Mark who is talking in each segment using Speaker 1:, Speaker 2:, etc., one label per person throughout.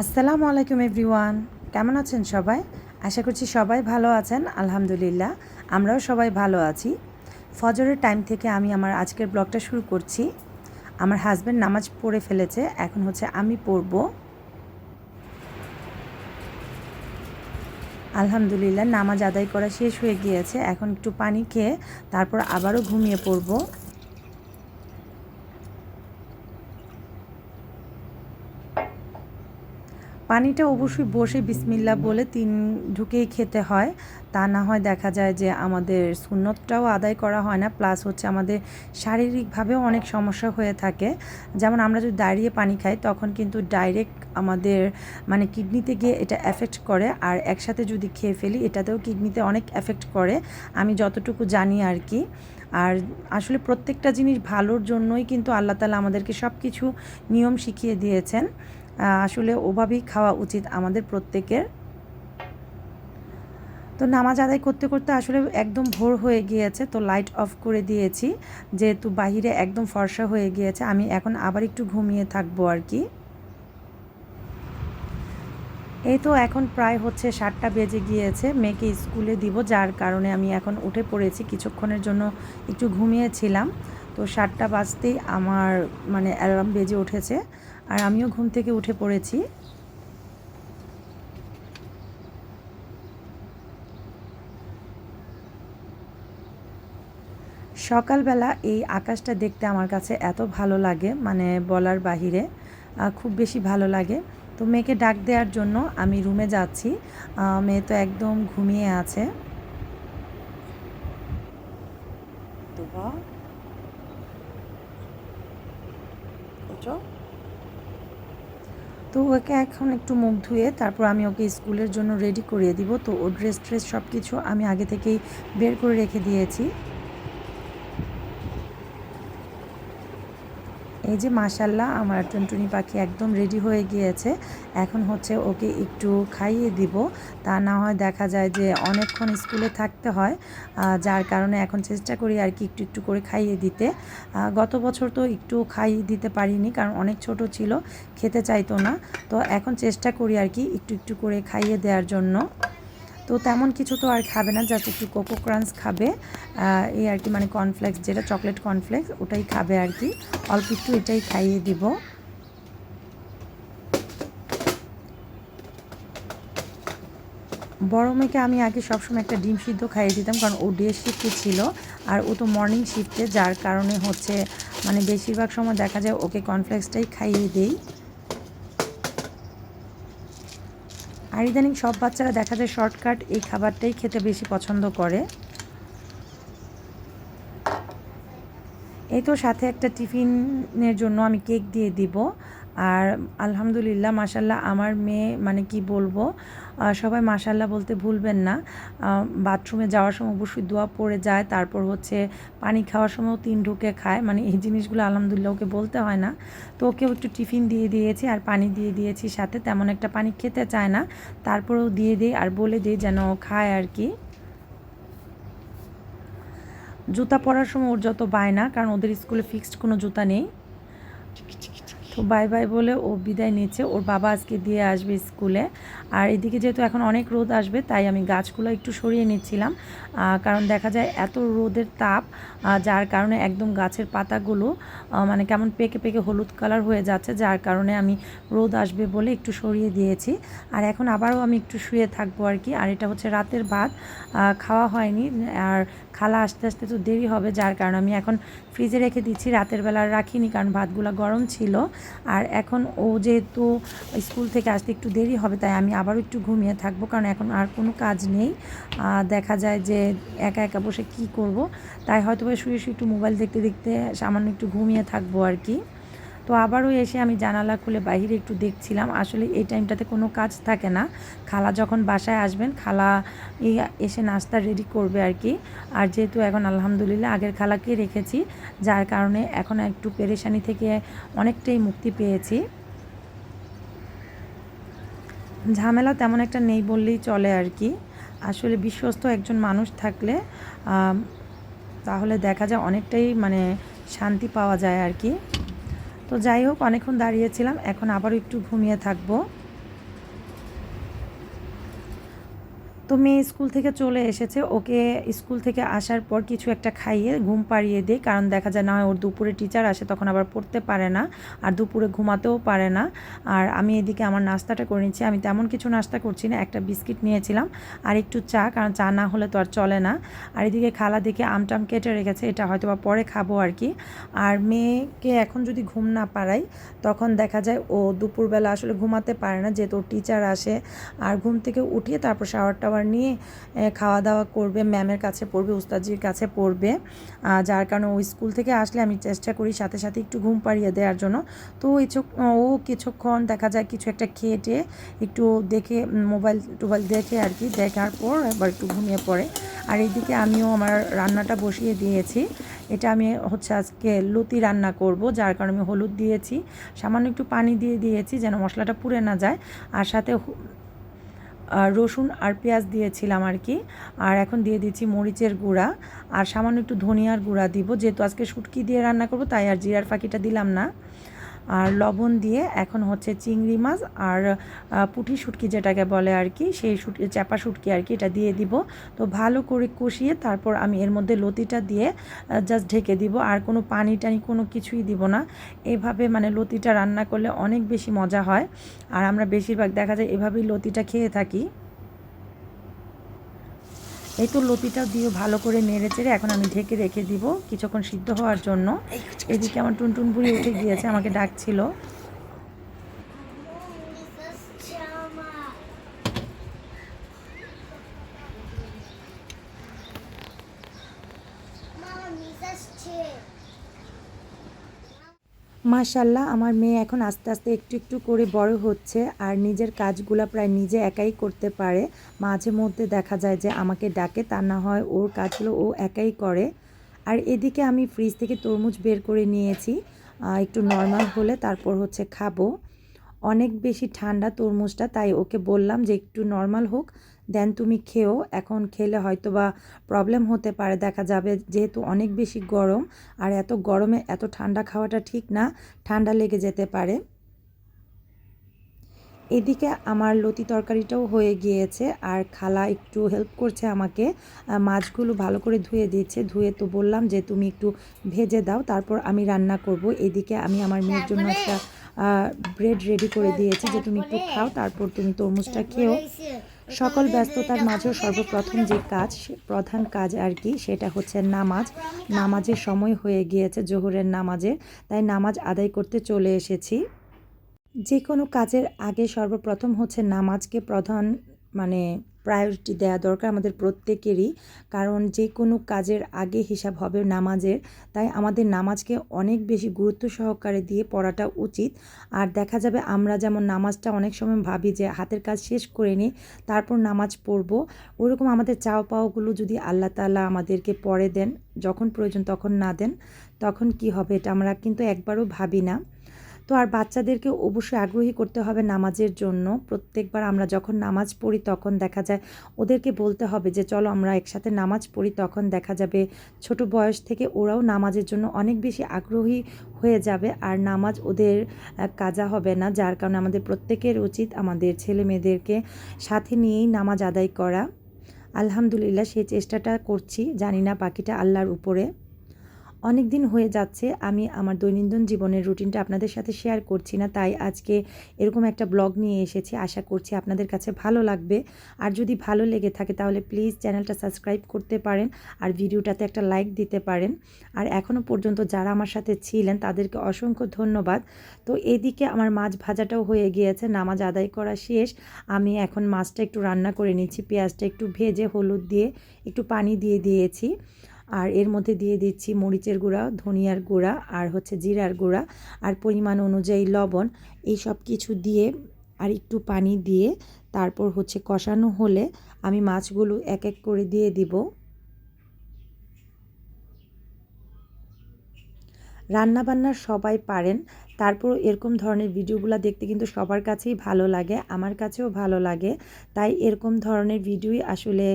Speaker 1: আসসালামু আলাইকুম এভরিওয়ান, কেমন আছেন সবাই? আশা করছি সবাই ভালো আছেন, আলহামদুলিল্লাহ, আমরাও সবাই ভালো আছি। ফজরের টাইম থেকে আমি আমার আজকের ব্লগটা শুরু করছি। আমার হাজব্যান্ড নামাজ পড়ে ফেলেছে, এখন হচ্ছে আমি পড়ব। আলহামদুলিল্লাহ, নামাজ আদায় করা শেষ হয়ে গিয়েছে, এখন একটু পানি খেয়ে তারপর আবারও ঘুমিয়ে পড়ব। পানিটা অবশ্যই বসে বিসমিল্লা বলে তিন ঢুকেই খেতে হয়। তা না হয় দেখা যায় যে আমাদের সুন্নতটাও আদায় করা হয় না, প্লাস হচ্ছে আমাদের শারীরিকভাবেও অনেক সমস্যা হয়ে থাকে। যেমন আমরা যদি দাঁড়িয়ে পানি খাই, তখন কিন্তু ডাইরেক্ট আমাদের মানে কিডনিতে গিয়ে এটা এফেক্ট করে। আর একসাথে যদি খেয়ে ফেলি, এটাতেও কিডনিতে অনেক এফেক্ট করে। আমি যতটুকু জানি আর কি। আর আসলে প্রত্যেকটা জিনিস ভালোর জন্যই কিন্তু আল্লাহ তালা আমাদেরকে সব কিছু নিয়ম শিখিয়ে দিয়েছেন। আসলে ওভাবেই খাওয়া উচিত আমাদের প্রত্যেকের। তো নামাজ আদায় করতে করতে আসলে একদম ভোর হয়ে গিয়েছে, তো লাইট অফ করে দিয়েছি, যেহেতু বাহিরে একদম ফর্সা হয়ে গিয়েছে, আমি এখন আবার একটু ঘুমিয়ে থাকব আর কি। এই তো এখন প্রায় হচ্ছে সাতটা বেজে গিয়েছে, মেয়েকে স্কুলে দিব, যার কারণে আমি এখন উঠে পড়েছি, কিছুক্ষণের জন্য একটু ঘুমিয়েছিলাম। তো সাতটা বাজতেই আমার মানে অ্যালার্ম বেজে উঠেছে। আর আমিও ঘুম থেকে উঠে পড়েছি। সকালবেলা এই আকাশটা দেখতে আমার কাছে এত ভালো লাগে মানে বলার বাহিরে খুব বেশি ভালো লাগে। তো মেয়েকে ডাক দেওয়ার জন্য আমি রুমে যাচ্ছি। মেয়ে তো একদম ঘুমিয়ে আছে। তো ওকে এখন একটু মুখ ধুয়ে তারপর আমি ওকে স্কুলের জন্য রেডি করিয়ে দিব। তো ও ড্রেস ট্রেস সব কিছু আমি আগে থেকেই বের করে রেখে দিয়েছি। এই যে মাসাল্লাহ আমার টুনটুনি পাখি একদম রেডি হয়ে গিয়েছে। এখন হচ্ছে ওকে একটু খাইয়ে দিব। তা না হয় দেখা যায় যে অনেকক্ষণ স্কুলে থাকতে হয় যার কারণে এখন চেষ্টা করি আর কি একটু একটু করে খাইয়ে দিতে। গত বছর তো একটু খাইয়ে দিতে পারিনি, কারণ অনেক ছোট ছিল, খেতে চাইতো না। তো এখন চেষ্টা করি আর কি একটু একটু করে খাইয়ে দেওয়ার জন্য। তো তেমন কিছু তো আর খাবে না জাস্ট একটু কোকো ক্রাঞ্চ খাবে। এই আর কি মানে কর্নফ্লেক্স যেটা চকলেট কর্নফ্লেক্স ওটাই খাবে আর কি। অল্প একটু এটাই খাইয়ে দিব। বড় মেয়েকে আমি আগে সবসময় একটা ডিম সিদ্ধ খাইয়ে দিতাম, কারণ ও ডে শিফটে ছিল, আর ও তো মর্নিং শিফটে যার কারণে হচ্ছে মানে বেশিরভাগ সময় দেখা যায় ওকে কর্নফ্লেক্সটাই খাইয়ে দেই। আর ইদানিং সব বাচ্চারা দেখা যায় শর্টকাট এই খাবারটাই খেতে বেশি পছন্দ করে। এই তো সাথে একটা টিফিনের জন্য আমি কেক দিয়ে দিব। আর আলহামদুলিল্লাহ মাসাল্লাহ আমার মেয়ে মানে কি বলব সবাই মাসাল্লাহ বলতে ভুলবেন না। বাথরুমে যাওয়ার সময় অবশ্যই দোয়া পড়ে যায়, তারপর হচ্ছে পানি খাওয়ার সময়ও তিন ঢুকে খায়। মানে এই জিনিসগুলো আলহামদুলিল্লাহ ওকে বলতে হয় না। তো ওকেও একটু টিফিন দিয়ে দিয়েছি আর পানি দিয়ে দিয়েছি সাথে, তেমন একটা পানি খেতে চায় না। তারপরেও দিয়ে দিই আর বলে দিই যেন খায় আর কি। জুতা পরার সময় ওর যত বায় না কারণ ওদের স্কুলে ফিক্সড কোনো জুতা নেই। তো বাই বাই বলে ও বিদায় নিচ্ছে। ওর বাবা আজকে দিয়ে আসবে স্কুলে। আর এদিকে যেহেতু এখন অনেক রোদ আসবে, তাই আমি গাছগুলো একটু সরিয়ে নিচ্ছিলাম। কারণ দেখা যায় এত রোদের তাপ যার কারণে একদম গাছের পাতাগুলো মানে কেমন পেকে পেকে হলুদ কালার হয়ে যাচ্ছে, যার কারণে আমি রোদ আসবে বলে একটু সরিয়ে দিয়েছি। আর এখন আবারও আমি একটু শুয়ে থাকব আর কি। আর এটা হচ্ছে রাতের ভাত। খাওয়া হয়নি। আর খালা আস্তে আস্তে তো দেরি হবে, যার কারণে আমি এখন ফ্রিজে রেখে দিচ্ছি। রাতের বেলা রাখিনি, কারণ ভাতগুলো গরম ছিল। আর এখন ও যেহেতু স্কুল থেকে আসতে একটু দেরি হবে, তাই আমি আবারও একটু ঘুমিয়ে থাকব, কারণ এখন আর কোনো কাজ নেই। দেখা যায় যে একা একা বসে কি করব? তাই হয়তো শুয়ে শুয়ে একটু মোবাইল দেখতে দেখতে সামান্য একটু ঘুমিয়ে থাকব আর কি। তো আবারও এসে আমি জানালা খুলে বাইরে একটু দেখছিলাম। আসলে এই টাইমটাতে কোনো কাজ থাকে না। খালা যখন বাসায় আসবেন, খালা এসে নাস্তা রেডি করবে আর কি আর যেহেতু এখন আলহামদুলিল্লাহ আগের খালাকে রেখেছি, যার কারণে এখন একটু পেরেশানি থেকে অনেকটাই মুক্তি পেয়েছি। ঝামেলা তেমন একটা নেই বললেই চলে আর কি আসলে বিশ্বস্ত একজন মানুষ থাকলে তাহলে দেখা যায় অনেকটাই মানে শান্তি পাওয়া যায় আর কি তো যাই হোক অনেকক্ষণ দাঁড়িয়েছিলাম এখন আবারও একটু ঘুমিয়ে থাকব। তো মেয়ে স্কুল থেকে চলে এসেছে। ওকে স্কুল থেকে আসার পর কিছু একটা খাইয়ে ঘুম পাড়িয়ে দিই, কারণ দেখা যায় না হয় ওর দুপুরে টিচার আসে, তখন আবার পড়তে পারে না আর দুপুরে ঘুমাতেও পারে না। আর আমি এদিকে আমার নাস্তাটা করে নিচ্ছি। আমি তেমন কিছু নাস্তা করছি না, একটা বিস্কিট নিয়েছিলাম আর একটু চা, কারণ চা না হলে তো আর চলে না। আর এদিকে খালা দিকে আমটাম কেটে রেখেছে, এটা হয়তো বা পরে খাব আর কি। আর মেয়েকে এখন যদি ঘুম না পারাই তখন দেখা যায় ও দুপুরবেলা আসলে ঘুমাতে পারে না, যেহেতু টিচার আসে। আর ঘুম থেকে উঠিয়ে তারপর শাওয়ার টাওয়ার নিয়ে খাওয়া দাওয়া করবে, ম্যামের কাছে পড়বে, উস্তাদজির কাছে পড়বে। যার কারণে ও স্কুল থেকে আসলে আমি চেষ্টা করি সাথে সাথে একটু ঘুম পাড়িয়ে দেওয়ার জন্য। তো ইচ্ছুক- ও কিছুক্ষণ দেখা যায় কিছু একটা খেয়ে একটু দেখে মোবাইল টোবাইল দেখে আর কি, দেখার পর এবার একটু ঘুমিয়ে পড়ে। আর এইদিকে আমিও আমার রান্নাটা বসিয়ে দিয়েছি। এটা আমি হচ্ছে আজকে লুতি রান্না করব, যার কারণে আমি হলুদ দিয়েছি। সামান্য একটু পানি দিয়ে দিয়েছি যেন মশলাটা পুড়ে না যায়। আর সাথে রসুন আর পেঁয়াজ দিয়েছিলাম আর কি। আর এখন দিয়ে দিচ্ছি মরিচের গুঁড়া। আর সামান্য একটু ধনিয়ার গুঁড়া দিব, যেহেতু আজকে শুটকি দিয়ে রান্না করব, তাই আর জিরার ফাঁকিটা দিলাম না। আর লবণ দিয়ে এখন হচ্ছে চিংড়ি মাছ আর পুঁটি শুটকি যেটাকে বলে আর কি, সেই শুটকি চাপা শুটকি আর কি এটা দিয়ে দিব। তো ভালো করে কষিয়ে তারপর আমি এর মধ্যে লতিটা দিয়ে জাস্ট ঢেকে দিব। আর কোনো পানি টানি কোনো কিছুই দিব না। এভাবে মানে লতিটা রান্না করলে অনেক বেশি মজা হয়। আর আমরা বেশিরভাগ দেখা যায় এভাবেই লতিটা খেয়ে থাকি। এই তো লতিটা দিয়ে ভালো করে নেড়ে চেড়ে এখন আমি ঢেকে রেখে দিব কিছুক্ষণ সিদ্ধ হওয়ার জন্য। এদিকে আমার টুনটুন বুড়ি উঠে গিয়েছে আমাকে ডাকছিল। মাশাল্লাহ, আমার মেয়ে এখন আস্তে আস্তে একটু একটু করে বড় হচ্ছে আর নিজের কাজগুলো প্রায় নিজে একাই করতে পারে। মাঝে মধ্যে দেখা যায় যে আমাকে ডাকে, তা না হয় ওর কাজগুলো ও একাই করে। আর এদিকে আমি ফ্রিজ থেকে তরমুজ বের করে নিয়েছি একটু নর্মাল হলে তারপর হচ্ছে খাব। অনেক বেশি ঠান্ডা তরমুজটা, তাই ওকে বললাম যে একটু নর্মাল হোক। দেন তুমি খেও। এখন খেলে হয়তো বা প্রবলেম হতে পারে। দেখা যাবে যেহেতু অনেক বেশি গরম, আর এত গরমে এত ঠান্ডা খাওয়াটা ঠিক না, ঠান্ডা লেগে যেতে পারে। এদিকে আমার লতি তরকারিটাও হয়ে গিয়েছে, আর খালা একটু হেল্প করছে আমাকে। মাছগুলো ভালো করে ধুয়ে দিচ্ছে ধুয়ে তো বললাম যে তুমি একটু ভেজে দাও, তারপর আমি রান্না করব। এদিকে আমি আমার মেয়ের জন্য একটা ব্রেড রেডি করে দিয়েছি যে তুমি একটু খাও, তারপর তুমি তরমুজটা খেও। সকল ব্যস্ততার মাঝেও সর্বপ্রথম যে কাজ প্রধান কাজ আর কি, সেটা হচ্ছে নামাজ। নামাজের সময় হয়ে গিয়েছে জোহরের নামাজে তাই নামাজ আদায় করতে চলে এসেছি। যে কোনো কাজের আগে সর্বপ্রথম হচ্ছে নামাজকে প্রধান মানে প্রায়োরিটি দেওয়া দরকার আমাদের প্রত্যেকেরই, কারণ যে কোনো কাজের আগে হিসাব হবে নামাজের। তাই আমাদের নামাজকে অনেক বেশি গুরুত্ব সহকারে দিয়ে পড়াটা উচিত। আর দেখা যাবে আমরা যেমন নামাজটা অনেক সময় ভাবি যে হাতের কাজ শেষ করে নিই, তারপর নামাজ পড়ব। ওইরকম আমাদের চাও পাওয়াগুলো যদি আল্লাহ তাআলা আমাদেরকে পরে দেন, যখন প্রয়োজন তখন না দেন, তখন কি হবে এটা আমরা কিন্তু একবারও ভাবি না। তো আর বাচ্চাদেরকে অবশ্যই আগ্রহী করতে হবে নামাজের জন্য। প্রত্যেকবার আমরা যখন নামাজ পড়ি তখন দেখা যায় ওদেরকে বলতে হবে যে, চলো আমরা একসাথে নামাজ পড়ি। তখন দেখা যাবে ছোট বয়স থেকে ওরাও নামাজের জন্য অনেক বেশি আগ্রহী হয়ে যাবে। আর নামাজ ওদের কাজা হবে না। যার কারণে আমাদের প্রত্যেকের উচিত আমাদের ছেলে মেয়েদেরকে সাথে নিয়েই নামাজ আদায় করা। আলহামদুলিল্লাহ সেই চেষ্টাটা করছি। জানি না বাকিটা আল্লাহর উপরে। অনেক দিন হয়ে যাচ্ছে, আমি আমার দৈনন্দিন জীবনের রুটিনটা আপনাদের সাথে শেয়ার করছি না, তাই আজকে এরকম একটা ব্লগ নিয়ে এসেছি, আশা করছি আপনাদের কাছে ভালো লাগবে। আর যদি ভালো লেগে থাকে তাহলে প্লিজ চ্যানেলটা সাবস্ক্রাইব করতে পারেন আর ভিডিওটাতে একটা লাইক দিতে পারেন। আর এখনও পর্যন্ত যারা আমার সাথে ছিলেন তাদেরকে অসংখ্য ধন্যবাদ। তো এদিকে আমার মাছ ভাজাটাও হয়ে গিয়েছে, নামাজ আদায় করা শেষ, আমি এখন মাছটা একটু রান্না করে নিচ্ছি, পেঁয়াজটা একটু ভেজে হলুদ দিয়ে একটু পানি দিয়ে দিয়েছি। আর এর মধ্যে দিয়ে দিচ্ছি মরিচের গুঁড়া, ধনিয়ার গুঁড়া আর হচ্ছে জিরার গুঁড়া আর পরিমাণ অনুযায়ী লবণ। এই সব কিছু দিয়ে আর একটু পানি দিয়ে তারপর হচ্ছে কষানো হলে আমি মাছগুলো এক এক করে দিয়ে দিব। রান্নাবান্নার সবাই পারেন। তারপর এরকম ধরনের ভিডিওগুলো দেখতে কিন্তু সবার কাছেই ভালো লাগে, আমার কাছেও ভালো লাগে। তাই এরকম ধরনের ভিডিওই আসলে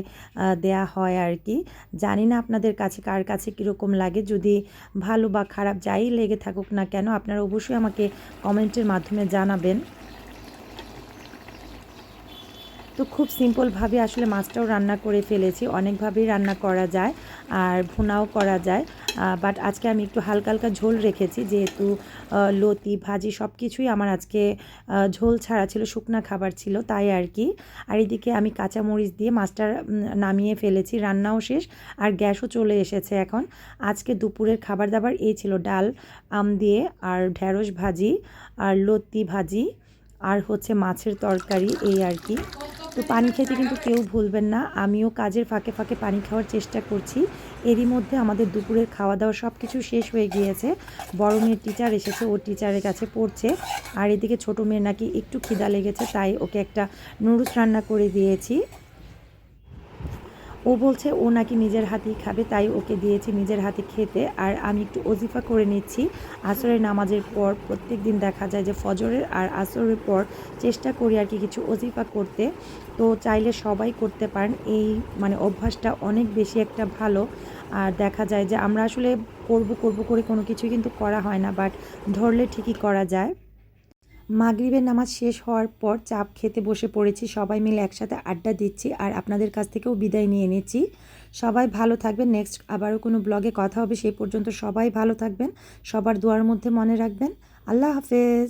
Speaker 1: দেয়া হয় আর কি জানি না আপনাদের কাছে কার কাছে কীরকম লাগে, যদি ভালো বা খারাপ যাই লেগে থাকুক না কেন, আপনারা অবশ্যই আমাকে কমেন্টের মাধ্যমে জানাবেন। তো খুব সিম্পলভাবে আসলে মাছটাও রান্না করে ফেলেছি। অনেকভাবেই রান্না করা যায় আর ভুনাও করা যায়। বাট আজকে আমি একটু হালকা হালকা ঝোল রেখেছি যেহেতু লতি, ভাজি সব কিছুই আমার আজকে ঝোল ছাড়া ছিল, শুকনা খাবার ছিল তাই আর কি। আর এদিকে আমি কাঁচামরিচ দিয়ে মাছটা নামিয়ে ফেলেছি, রান্নাও শেষ আর গ্যাসও চলে এসেছে এখন। আজকে দুপুরের খাবার দাবার এই ছিল, ডাল, আম দিয়ে আর ঢ্যাঁড়স ভাজি আর লতি ভাজি আর হচ্ছে মাছের তরকারি, এই আর কি। তো পানি খেতে কিন্তু কেউ ভুলবেন না। আমিও কাজের ফাঁকে ফাঁকে পানি খাওয়ার চেষ্টা করছি। এরই মধ্যে আমাদের দুপুরের খাওয়া দাওয়া সব কিছু শেষ হয়ে গিয়েছে। বড় মেয়ের টিচার এসেছে ও টিচারের কাছে পড়ছে। আর এদিকে ছোটো মেয়ের নাকি একটু খিদা লেগেছে, তাই ওকে একটা নুডলস রান্না করে দিয়েছি। ও বলছে, ও নাকি নিজের হাতেই খাবে, তাই ওকে দিয়েছি নিজের হাতে খেতে। আর আমি একটু ওজিফা করে নিচ্ছি। আসরের নামাজের পর প্রত্যেক দিন দেখা যায় যে ফজরের আর আসরের পর চেষ্টা করি আর কি কিছু ওজিফা করতে। তো চাইলে সবাই করতে পারেন। এই মানে অভ্যাসটা অনেক বেশি একটা ভালো। আর দেখা যায় যে আমরা আসলে করব করব করে কোনো কিছুই কিন্তু করা হয় না। বাট ধরলে ঠিকই করা যায়। মাগরিবের নামাজ শেষ হওয়ার পর চাপ খেতে বসে পড়েছি, সবাই মিলে একসাথে আড্ডা দিচ্ছি আর আপনাদের কাছ থেকেও বিদায় নিয়ে নিচ্ছি সবাই ভালো থাকবেন, নেক্সট আবারও কোনো ব্লগে কথা হবে সেই পর্যন্ত সবাই ভালো থাকবেন, সবার দোয়ার মধ্যে মনে রাখবেন। আল্লাহ হাফেজ।